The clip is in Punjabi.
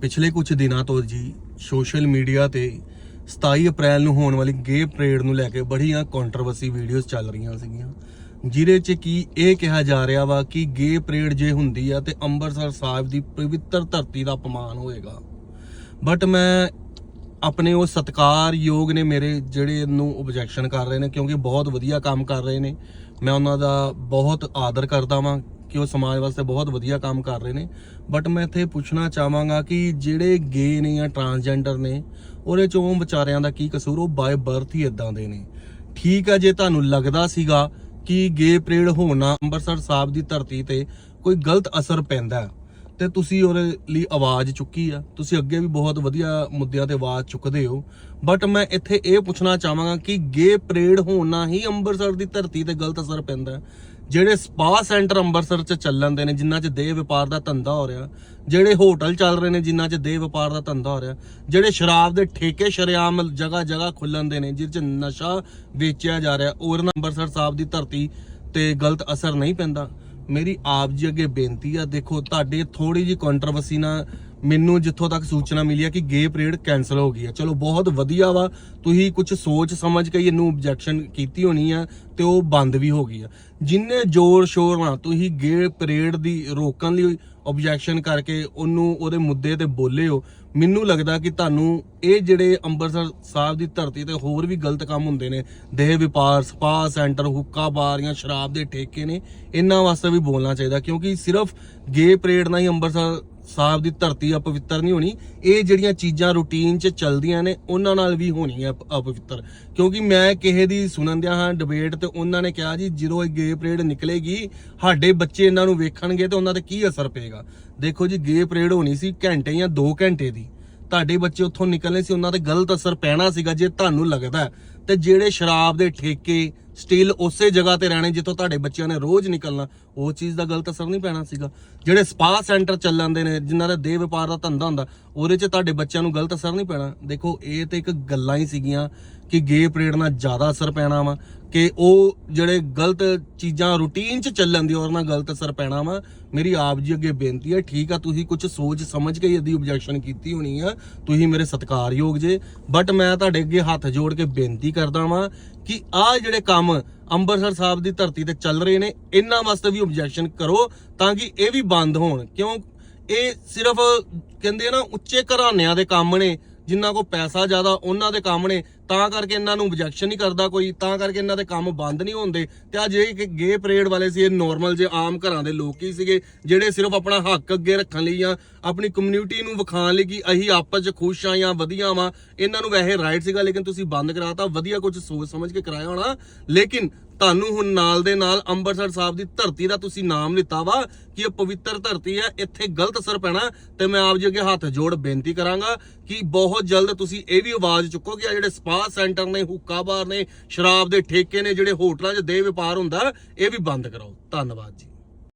ਪਿਛਲੇ ਕੁਝ ਦਿਨਾਂ ਤੋਂ ਜੀ ਸੋਸ਼ਲ ਮੀਡੀਆ ਤੇ 27 ਅਪ੍ਰੈਲ ਨੂੰ ਹੋਣ ਵਾਲੀ ਗੇ ਪਰੇਡ ਨੂੰ ਲੈ ਕੇ ਬੜੀਆਂ ਕੰਟਰੋਵਰਸੀ ਵੀਡੀਓਜ਼ ਚੱਲ ਰਹੀਆਂ ਸੀਗੀਆਂ। ਜਿਹਦੇ 'ਚ ਕੀ ਇਹ ਕਿਹਾ ਜਾ ਰਿਹਾ ਵਾ ਕਿ ਗੇ ਪਰੇਡ ਜੇ ਹੁੰਦੀ ਆ ਤੇ ਅੰਮ੍ਰਿਤਸਰ ਸਾਹਿਬ ਦੀ ਪਵਿੱਤਰ ਧਰਤੀ ਦਾ ਅਪਮਾਨ ਹੋਏਗਾ। ਬਟ ਮੈਂ ਆਪਣੇ ਉਹ ਸਤਿਕਾਰਯੋਗ ਨੇ ਮੇਰੇ ਜਿਹੜੇ ਨੂੰ ਆਬਜੈਕਸ਼ਨ ਕਰ ਰਹੇ ਨੇ ਕਿਉਂਕਿ ਬਹੁਤ ਵਧੀਆ ਕੰਮ ਕਰ ਰਹੇ ਨੇ, ਮੈਂ ਉਹਨਾਂ ਦਾ ਬਹੁਤ ਆਦਰ ਕਰਦਾ ਵਾਂ ਕਿ ਉਹ ਸਮਾਜ ਵਾਸਤੇ ਬਹੁਤ ਵਧੀਆ ਕੰਮ ਕਰ ਰਹੇ ਨੇ। ਬਟ ਮੈਂ ਇੱਥੇ ਪੁੱਛਣਾ ਚਾਹਾਂਗਾ ਕਿ ਜਿਹੜੇ ਗੇ ਨੇ ਜਾਂ ਟਰਾਂਸਜੈਂਡਰ ਨੇ, ਉਹਦੇ ਚੋਂ ਵਿਚਾਰਿਆਂ ਦਾ ਕੀ ਕਸੂਰ? ਉਹ ਬਾਏ ਬਰਥ ਹੀ ਇਦਾਂ ਦੇ ਨੇ। ਠੀਕ ਆ, ਜੇ ਤੁਹਾਨੂੰ ਲੱਗਦਾ ਸੀਗਾ ਕਿ ਗੇ ਪਰੇਡ ਹੋਣਾ ਅੰਮ੍ਰਿਤਸਰ ਸਾਹਿਬ ਦੀ ਧਰਤੀ ਤੇ ਕੋਈ ਗਲਤ ਅਸਰ ਪੈਂਦਾ ਤੇ ਤੁਸੀਂ ਉਹਦੇ ਲਈ ਆਵਾਜ਼ ਚੁੱਕੀ ਆ। ਤੁਸੀਂ ਅੱਗੇ ਵੀ ਬਹੁਤ ਵਧੀਆ ਮੁੱਦਿਆਂ ਤੇ ਆਵਾਜ਼ ਚੁੱਕਦੇ ਹੋ। ਬਟ ਮੈਂ ਇੱਥੇ ਇਹ ਪੁੱਛਣਾ ਚਾਹਾਂਗਾ ਕਿ ਗੇ ਪਰੇਡ ਹੋਣਾ ਹੀ ਅੰਮ੍ਰਿਤਸਰ ਦੀ ਧਰਤੀ ਤੇ ਗਲਤ ਅਸਰ ਪੈਂਦਾ ਜਿਹੜੇ ਸਪਾ ਸੈਂਟਰ ਅੰਮ੍ਰਿਤਸਰ ਚ ਚੱਲਣ ਦੇ ਨੇ, ਜਿਨ੍ਹਾਂ ਚ ਦੇਹ ਵਪਾਰ ਦਾ ਧੰਦਾ ਹੋ ਰਿਹਾ, ਜਿਹੜੇ ਹੋਟਲ ਚੱਲ ਰਹੇ ਨੇ, ਜਿਨ੍ਹਾਂ ਚ ਦੇਹ ਵਪਾਰ ਦਾ ਧੰਦਾ ਹੋ ਰਿਹਾ, ਜਿਹੜੇ ਸ਼ਰਾਬ ਦੇ ਠੇਕੇ ਸ਼ਰੇਆਮ ਜਗ੍ਹਾ ਜਗ੍ਹਾ ਖੁੱਲਣ ਦੇ ਨੇ ਜਿਸ ਚ ਨਸ਼ਾ ਵੇਚਿਆ ਜਾ ਰਿਹਾ ਔਰ ਅੰਮ੍ਰਿਤਸਰ ਸਾਹਿਬ ਦੀ ਧਰਤੀ ਤੇ ਗਲਤ ਅਸਰ ਨਹੀਂ ਪੈਂਦਾ। ਮੇਰੀ ਆਪ ਜੀ ਅੱਗੇ ਬੇਨਤੀ ਆ ਦੇਖੋ ਤੁਹਾਡੇ ਥੋੜੀ ਜੀ ਕੰਟਰੋਵਰਸੀ ਨਾਲ ਮੈਨੂੰ ਜਿੱਥੋਂ ਤੱਕ ਸੂਚਨਾ ਮਿਲੀ ਆ ਕਿ ਗੇ ਪਰੇਡ ਕੈਨਸਲ ਹੋ ਗਈ ਆ। ਚਲੋ, ਬਹੁਤ ਵਧੀਆ ਵਾ। ਤੁਸੀਂ ਕੁਝ ਸੋਚ ਸਮਝ ਕੇ ਇਹਨੂੰ ਆਬਜੈਕਸ਼ਨ ਕੀਤੀ ਹੋਣੀ ਆ ਤੇ ਉਹ ਬੰਦ ਵੀ ਹੋ ਗਈ ਆ। ਜਿੰਨੇ ਜ਼ੋਰ ਸ਼ੋਰ ਨਾਲ ਤੁਸੀਂ ਗੇ ਪਰੇਡ ਦੀ ਰੋਕਣ ਲਈ ਆਬਜੈਕਸ਼ਨ ਕਰਕੇ ਉਹਨੂੰ, ਉਹਦੇ ਮੁੱਦੇ ਤੇ ਬੋਲੇ ਹੋ, ਮੈਨੂੰ ਲੱਗਦਾ ਕਿ ਤੁਹਾਨੂੰ ਇਹ ਜਿਹੜੇ ਅੰਮ੍ਰਿਤਸਰ ਸਾਹਿਬ ਦੀ ਧਰਤੀ ਤੇ ਹੋਰ ਵੀ ਗਲਤ ਕੰਮ ਹੁੰਦੇ ਨੇ, ਦੇਹ ਵਪਾਰ, ਸਪਾ ਸੈਂਟਰ, ਹੁੱਕਾ ਬਾਰ ਜਾਂ ਸ਼ਰਾਬ ਦੇ ਠੇਕੇ ਨੇ, ਇਹਨਾਂ ਵਾਸਤੇ ਵੀ ਬੋਲਣਾ ਚਾਹੀਦਾ। ਕਿਉਂਕਿ ਸਿਰਫ ਗੇ ਪਰੇਡ ਨਾਲ ਹੀ ਅੰਮ੍ਰਿਤਸਰ ਸਾਹਿਬ ਦੀ ਧਰਤੀ ਅਪਵਿੱਤਰ ਨਹੀਂ ਹੋਣੀ। ਇਹ ਜਿਹੜੀਆਂ ਚੀਜ਼ਾਂ ਰੂਟੀਨ 'ਚ ਚੱਲਦੀਆਂ ਨੇ, ਉਹਨਾਂ ਨਾਲ ਵੀ ਹੋਣੀ ਹੈ ਅਪ- ਅਪਵਿੱਤਰ। ਕਿਉਂਕਿ ਮੈਂ ਕਿਸੇ ਦੀ ਸੁਣਨ ਦਿਆ ਹਾਂ ਡਿਬੇਟ ਤੇ ਉਹਨਾਂ ਨੇ ਕਿਹਾ ਜੀ, ਜਦੋਂ ਇਹ ਗੇ ਪਰੇਡ ਨਿਕਲੇਗੀ, ਸਾਡੇ ਬੱਚੇ ਇਹਨਾਂ ਨੂੰ ਵੇਖਣਗੇ ਤੇ ਉਹਨਾਂ ਤੇ ਕੀ ਅਸਰ ਪਏਗਾ। ਦੇਖੋ ਜੀ ਗੇ ਪਰੇਡ ਹੋਣੀ ਸੀ ਘੰਟੇ ਜਾਂ 2 ਘੰਟੇ ਦੀ। ਤੁਹਾਡੇ ਬੱਚੇ ਉੱਥੋਂ ਨਿਕਲਣੇ ਸੀ, ਉਹਨਾਂ ਤੇ ਗਲਤ ਅਸਰ ਪੈਣਾ ਸੀਗਾ ਜੇ ਤੁਹਾਨੂੰ ਲੱਗਦਾ ਹੈ। ਤੇ ਜਿਹੜੇ ਸ਼ਰਾਬ ਦੇ ਠੇਕੇ ਸਟਿਲ ਉਸੇ ਜਗ੍ਹਾ ਤੇ ਰਹਿਣੇ ਜਿੱਥੋਂ ਤੁਹਾਡੇ ਬੱਚਿਆਂ ਨੇ ਰੋਜ਼ ਨਿਕਲਣਾ। ਉਹ ਚੀਜ਼ ਦਾ ਗਲਤ ਅਸਰ ਨਹੀਂ ਪੈਣਾ ਸੀਗਾ। ਜਿਹੜੇ ਸਪਾ ਸੈਂਟਰ ਚੱਲਣ ਦੇ ਨੇ, ਜਿਨ੍ਹਾਂ ਦਾ ਦੇਹ ਵਪਾਰ ਦਾ ਧੰਦਾ ਹੁੰਦਾ ਉਹਦੇ 'ਚ ਤੁਹਾਡੇ ਬੱਚਿਆਂ ਨੂੰ ਗਲਤ ਅਸਰ ਨਹੀਂ ਪੈਣਾ। ਦੇਖੋ, ਇਹ ਤੇ ਇੱਕ ਗੱਲਾਂ ਹੀ ਸੀਗੀਆਂ ਕਿ ਗੇ ਪਰੇਡ ਨਾਲ ਜ਼ਿਆਦਾ ਅਸਰ ਪੈਣਾ ਵਾ, ਕਿ ਉਹ ਜਿਹੜੇ ਗਲਤ ਚੀਜ਼ਾਂ ਰੂਟੀਨ 'ਚ ਚੱਲਣ ਦੀ ਔਰ ਨਾਲ ਗਲਤ ਅਸਰ ਪੈਣਾ ਵਾ। ਮੇਰੀ ਆਪ ਜੀ ਅੱਗੇ ਬੇਨਤੀ ਹੈ, ਠੀਕ ਆ, ਤੁਸੀਂ ਕੁਝ ਸੋਚ ਸਮਝ ਕੇ ਇਹਦੀ ਆਬਜੈਕਸ਼ਨ ਕੀਤੀ ਹੋਣੀ ਆ, ਤੁਸੀਂ ਮੇਰੇ ਸਤਿਕਾਰਯੋਗ ਜੇ। ਬਟ ਮੈਂ ਤੁਹਾਡੇ ਅੱਗੇ ਹੱਥ ਜੋੜ ਕੇ ਬੇਨਤੀ ਕਰਦਾ ਵਾਂ ਕਿ ਆਹ ਜਿਹੜੇ ਕੰਮ ਅੰਮ੍ਰਿਤਸਰ ਸਾਹਿਬ ਦੀ ਧਰਤੀ ਤੇ ਚੱਲ ਰਹੇ ਨੇ, ਇਹਨਾਂ ਵਾਸਤੇ ਵੀ ਆਬਜੈਕਸ਼ਨ ਕਰੋ, ਤਾਂ ਕਿ ਇਹ ਵੀ ਬੰਦ ਹੋਣ। ਕਿਉਂ? ਇਹ ਸਿਰਫ ਕਹਿੰਦੇ ਆ ਨਾ ਉੱਚੇ ਘਰਾਣਿਆਂ ਦੇ ਕੰਮ ਨੇ ਜਿਨ੍ਹਾਂ ਕੋ ਪੈਸਾ ਜ਼ਿਆਦਾ, ਉਹਨਾਂ ਦੇ ਕੰਮ ਨੇ। ਤਾਂ ਕਰਕੇ ਇਹਨਾਂ ਨੂੰ ਆਬਜੈਕਸ਼ਨ ਨਹੀਂ ਕਰਦਾ ਕੋਈ, ਤਾਂ ਕਰਕੇ ਇਹਨਾਂ ਦੇ ਕੰਮ ਬੰਦ ਨਹੀਂ ਹੁੰਦੇ। ਤੇ ਅੱਜ ਜੇ ਕਿ ਗੇ ਪਰੇਡ ਵਾਲੇ ਸੀ, ਇਹ ਨਾਰਮਲ ਜੇ ਆਮ ਘਰਾਂ ਦੇ ਲੋਕ ਹੀ ਸੀਗੇ, ਜਿਹੜੇ ਸਿਰਫ ਆਪਣਾ ਹੱਕ ਅੱਗੇ ਰੱਖਣ ਲਈ ਜਾਂ ਆਪਣੀ ਕਮਿਊਨਿਟੀ ਨੂੰ ਵਿਖਾਉਣ ਲਈ ਕਿ ਅਸੀਂ ਆਪਸ 'ਚ ਖੁਸ਼ ਆ ਜਾਂ ਵਧੀਆ ਵਾਂ। ਇਹਨਾਂ ਨੂੰ ਵੈਸੇ ਰਾਈਟ ਸੀਗਾ, ਲੇਕਿਨ ਤੁਸੀਂ ਬੰਦ ਕਰਾਤਾ, ਵਧੀਆ ਕੁਝ ਸੋਚ ਸਮਝ ਕੇ ਕਰਾਇਆ ਹੋਣਾ। ਲੇਕਿਨ ਤੁਹਾਨੂੰ ਹੁਣ ਨਾਲ ਦੇ ਨਾਲ ਅੰਮ੍ਰਿਤਸਰ ਸਾਹਿਬ ਦੀ ਧਰਤੀ ਦਾ ਤੁਸੀਂ ਨਾਮ ਲਿੱਤਾ ਵਾ ਕਿ ਇਹ ਪਵਿੱਤਰ ਧਰਤੀ ਹੈ, ਇੱਥੇ ਗਲਤ ਅਸਰ ਪੈਣਾ ਤੇ ਮੈਂ ਆਪ ਜੀ ਅੱਗੇ ਹੱਥ ਜੋੜ ਬੇਨਤੀ ਕਰਾਂਗਾ ਕਿ ਬਹੁਤ ਜਲਦ ਤੁਸੀਂ ਇਹ ਵੀ ਆਵਾਜ਼ ਚੁੱਕੋ ਕਿ ਆ ਜਿਹੜੇ ਸਪਾ ਸੈਂਟਰ ਨੇ, ਹੁੱਕਾ ਬਾਰ ਨੇ, ਸ਼ਰਾਬ ਦੇ ਠੇਕੇ ਨੇ, ਜਿਹੜੇ ਹੋਟਲਾਂ 'ਚ ਦੇਹ ਵਪਾਰ ਹੁੰਦਾ, ਇਹ ਵੀ ਬੰਦ ਕਰਾਓ ਧੰਨਵਾਦ ਜੀ।